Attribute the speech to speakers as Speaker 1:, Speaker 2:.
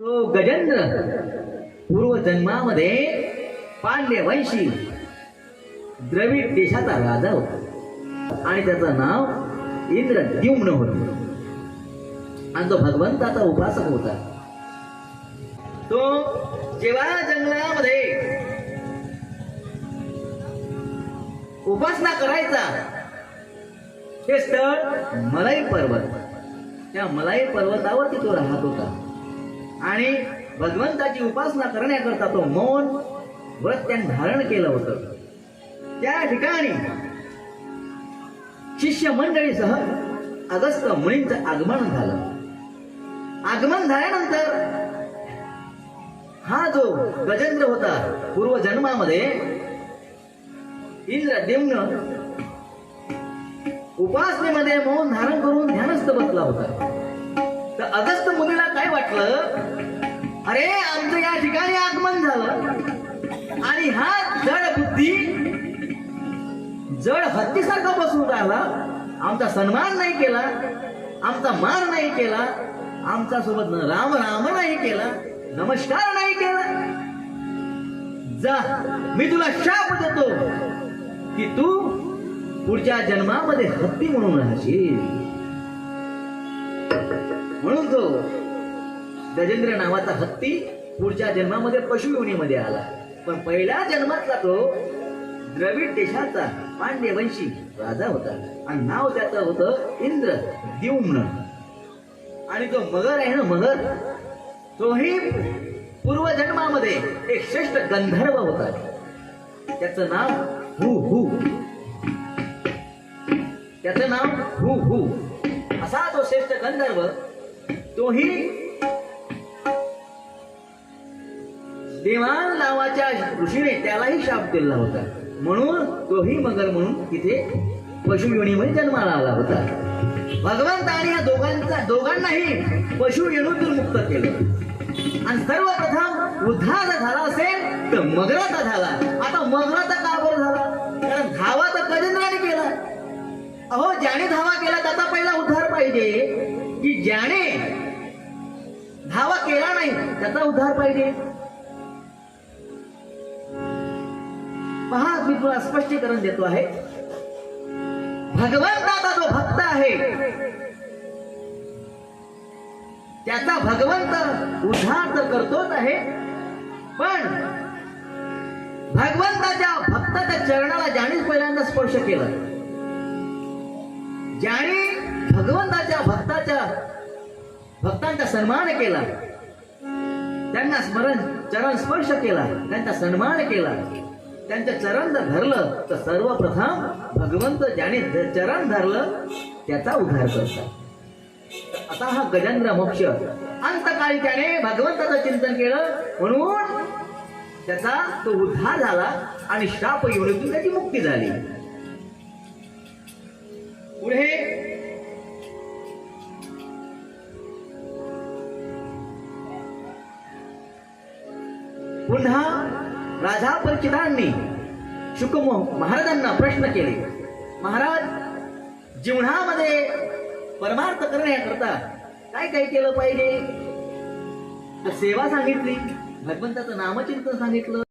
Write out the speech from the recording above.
Speaker 1: तो गजेंद्र पूर्व जन्मामध्ये पांड्य द्रविड देशाचा राजा होता. आणि त्याचं नाव इंद्रद्युम्न होत. आणि तो भगवंताचा उपासक होता. तो जेव्हा जंगलामध्ये उपासना करायचा हे स्थळ मलाई पर्वत. त्या मलाई पर्वतावरती तो राहत होता. आणि भगवंताची उपासना करण्याकरता तो मौन व्रत त्याने धारण केलं होतं. त्या ठिकाणी शिष्य मंडळीसह अगस्त मुनींचं आगमन झालं. आगमन झाल्यानंतर हा जो गजेंद्र होता पूर्व जन्मामध्ये इंद्रदेवनं उपासनेमध्ये मौन धारण करून ध्यानस्थ बसला होता. तर अगस्त मुनीला काय वाटलं? अरे आमचं या ठिकाणी आगमन झालं. आणि हा जड बुद्धी जड हत्तीसारखा बसून राहिला. आमचा सन्मान नाही केला आमचा मान नाही केला आमच्यासोबत राम राम नाही केला नमस्कार नाही केला. जा मी तुला शाप देतो की तू पुढच्या जन्मामध्ये हत्ती म्हणून राहशील. म्हणून तो गजेंद्र नावाचा हत्ती पुढच्या जन्मामध्ये पशुयोनीमध्ये आला. पण पहिल्या जन्मातला तो द्रविड देशाचा पांड्यवंशी राजा होता. आणि नाव त्याचं होतं इंद्र द्युम्न. आणि तो मगर आहे ना मगर तोही पूर्वजन्मामध्ये एक श्रेष्ठ गंधर्व होता. त्याचं नाव हु हु. त्याचं नाव हु हु. असा तो श्रेष्ठ गंधर्व तोही देवान नावाच्या ऋषीने त्यालाही शाप दिला होता. म्हणून तोही मगर म्हणून तिथे पशुयोनीमध्ये जन्माला आला होता. भगवंताने या दोघांचा दोघांनाही पशु मुक्त केलं. आणि सर्वप्रथम उद्धार झाला असेल तर मगराचा झाला. आता मगराचा का बरं झाला? कारण धावा तर गजेंद्राने केला. अहो ज्याने धावा केला त्याचा पहिला उद्धार पाहिजे. की ज्याने धावा केला नाही त्याचा उद्धार पाहिजे. मी तुला स्पष्टीकरण देतो आहे. भगवंताचा जो भक्त आहे त्याचा भगवंत उद्धार तर करतोच आहे पण भगवंताच्या भक्ताच्या चरणाला ज्यानेच पहिल्यांदा स्पर्श केला ज्याने भगवंताच्या भक्ताच्या भक्तांचा सन्मान केला त्यांना स्मरण चरण स्पर्श केला त्यांचा सन्मान केला त्यांच्या चरण जर धरलं तर सर्वप्रथम भगवंत ज्याने चरण धरलं त्याचा उद्धार करतात. आता हा गजेंद्र मोक्ष अंतकाळी त्याने भगवंताचं चिंतन केलं म्हणून त्याचा तो उद्धार झाला आणि शाप येऊन त्याची मुक्ती झाली. पुढे पुन्हा राजा परिचितांनी शुक महाराजांना प्रश्न केले. महाराज जीवनामध्ये परमार्थ करण्याकरता काय काय केलं पाहिजे? तर सेवा सांगितली भगवंताचं नामचिंतन सांगितलं.